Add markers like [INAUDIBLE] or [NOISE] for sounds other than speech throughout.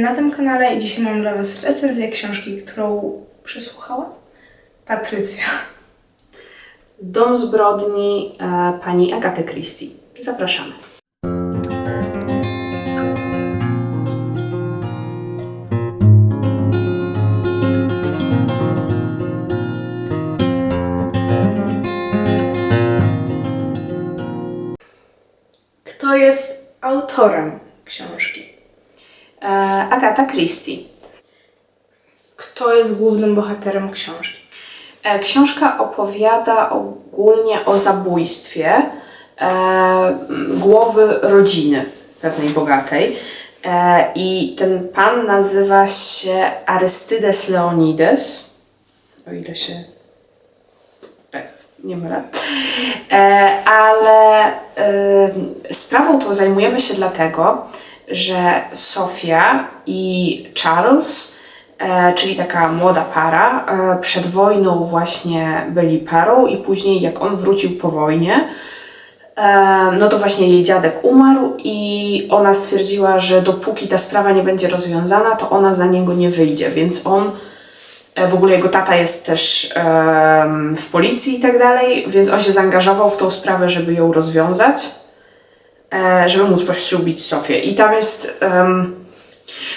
Na tym kanale dzisiaj mam dla Was recenzję książki, którą przesłuchała Patrycja. Dom zbrodni e, pani Agaty Christie. Zapraszamy. Kto jest autorem książki? E, Agata Christie. Kto jest głównym bohaterem książki? E, Książka opowiada ogólnie o zabójstwie e, głowy rodziny pewnej bogatej. I ten pan nazywa się Arystydes Leonides, o ile się nie mylę. Ale sprawą tą zajmujemy się dlatego, że Sofia i Charles, e, czyli taka młoda para, e, przed wojną właśnie byli parą i później jak on wrócił po wojnie, e, no to właśnie jej dziadek umarł i ona stwierdziła, że dopóki ta sprawa nie będzie rozwiązana, to ona za niego nie wyjdzie, więc on W ogóle jego tata jest też w policji i tak dalej, więc on się zaangażował w tą sprawę, żeby ją rozwiązać, żeby móc poślubić Sofię. I tam jest. em,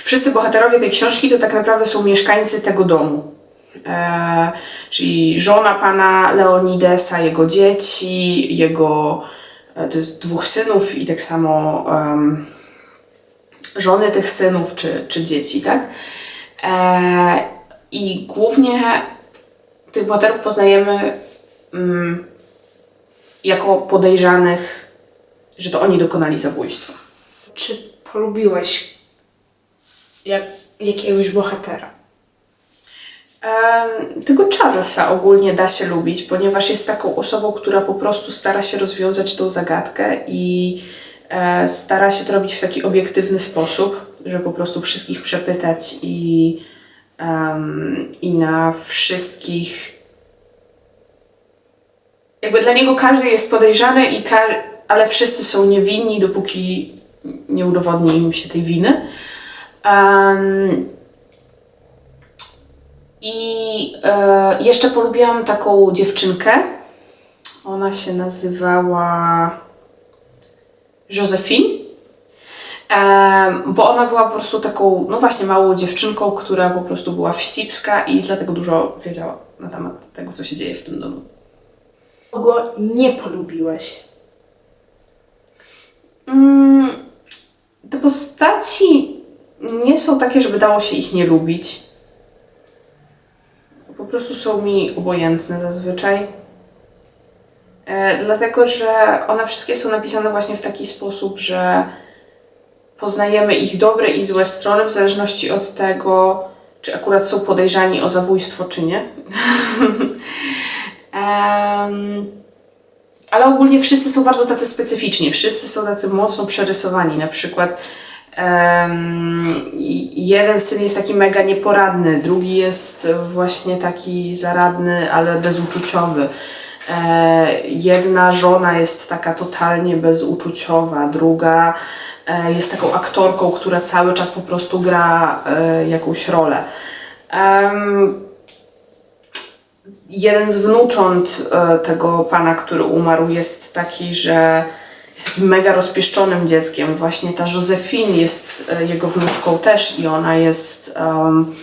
wszyscy bohaterowie tej książki to tak naprawdę są mieszkańcy tego domu. E, czyli żona pana Leonidesa, jego dzieci, jego. E, to jest dwóch synów i tak samo em, żony tych synów czy, czy dzieci, tak? E, I głównie tych bohaterów poznajemy mm, jako podejrzanych, że to oni dokonali zabójstwa. Czy polubiłeś jak, jakiegoś bohatera? Tego Charlesa ogólnie da się lubić, ponieważ jest taką osobą, która po prostu stara się rozwiązać tą zagadkę i e, stara się to robić w taki obiektywny sposób, że po prostu wszystkich przepytać i, em, i na wszystkich. Jakby dla niego każdy jest podejrzany, i ka- ale wszyscy są niewinni, dopóki nie udowodni im się tej winy. Em, i e, jeszcze polubiłam taką dziewczynkę. Ona się nazywała Josephine. E, bo ona była po prostu taką, no właśnie, małą dziewczynką, która po prostu była wścibska i dlatego dużo wiedziała na temat tego, co się dzieje w tym domu. Kogo nie polubiłeś? Mm, te postaci nie są takie, żeby dało się ich nie lubić. Po prostu są mi obojętne zazwyczaj. E, dlatego, że one wszystkie są napisane właśnie w taki sposób, że poznajemy ich dobre i złe strony w zależności od tego, czy akurat są podejrzani o zabójstwo, czy nie. [LAUGHS] Em, ale ogólnie wszyscy są bardzo tacy specyficzni, wszyscy są tacy mocno przerysowani. Na przykład i- jeden syn jest taki mega nieporadny, drugi jest właśnie taki zaradny, ale bezuczuciowy. E, jedna żona jest taka totalnie bezuczuciowa, druga e, jest taką aktorką, która cały czas po prostu gra e, jakąś rolę. Em, jeden z wnucząt e, tego pana, który umarł, jest taki, że jest takim mega rozpieszczonym dzieckiem. Właśnie ta Josephine jest e, jego wnuczką też i ona jest em,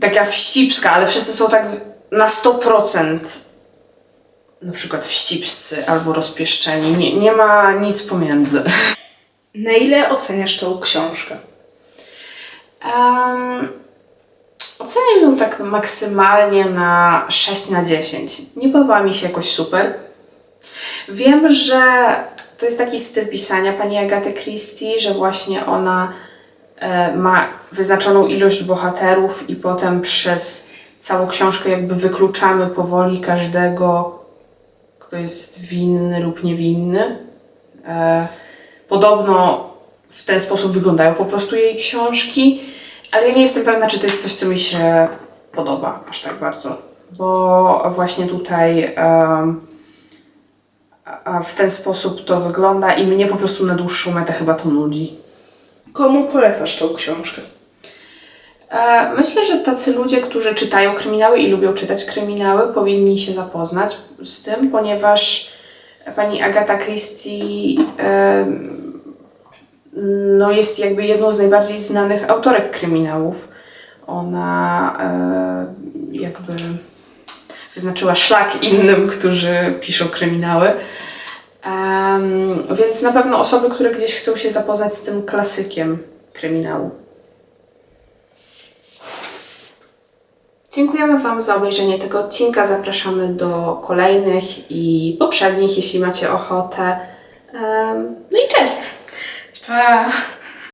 taka wścibska, ale wszyscy są tak na 100% na przykład wścibscy albo rozpieszczeni. Nie, nie ma nic pomiędzy. Na ile oceniasz tą książkę? Um, oceniam ją tak maksymalnie na 6 na 10. Nie podoba mi się jakoś super. Wiem, że to jest taki styl pisania pani Agaty Christie, że właśnie ona e, ma wyznaczoną ilość bohaterów i potem przez całą książkę jakby wykluczamy powoli każdego, kto jest winny lub niewinny. E, podobno w ten sposób wyglądają po prostu jej książki, ale ja nie jestem pewna, czy to jest coś, co mi się podoba aż tak bardzo, bo właśnie tutaj a w ten sposób to wygląda i mnie po prostu na dłuższą metę chyba to nudzi. Komu polecasz tą książkę? E, Myślę, że tacy ludzie, którzy czytają kryminały i lubią czytać kryminały, powinni się zapoznać z tym, ponieważ pani Agata Christie no jest jakby jedną z najbardziej znanych autorek kryminałów. Ona e, jakby wyznaczyła szlak innym, którzy piszą kryminały. Więc na pewno osoby, które gdzieś chcą się zapoznać z tym klasykiem kryminału. Dziękujemy Wam za obejrzenie tego odcinka. Zapraszamy do kolejnych i poprzednich, jeśli macie ochotę. No i cześć! 哎。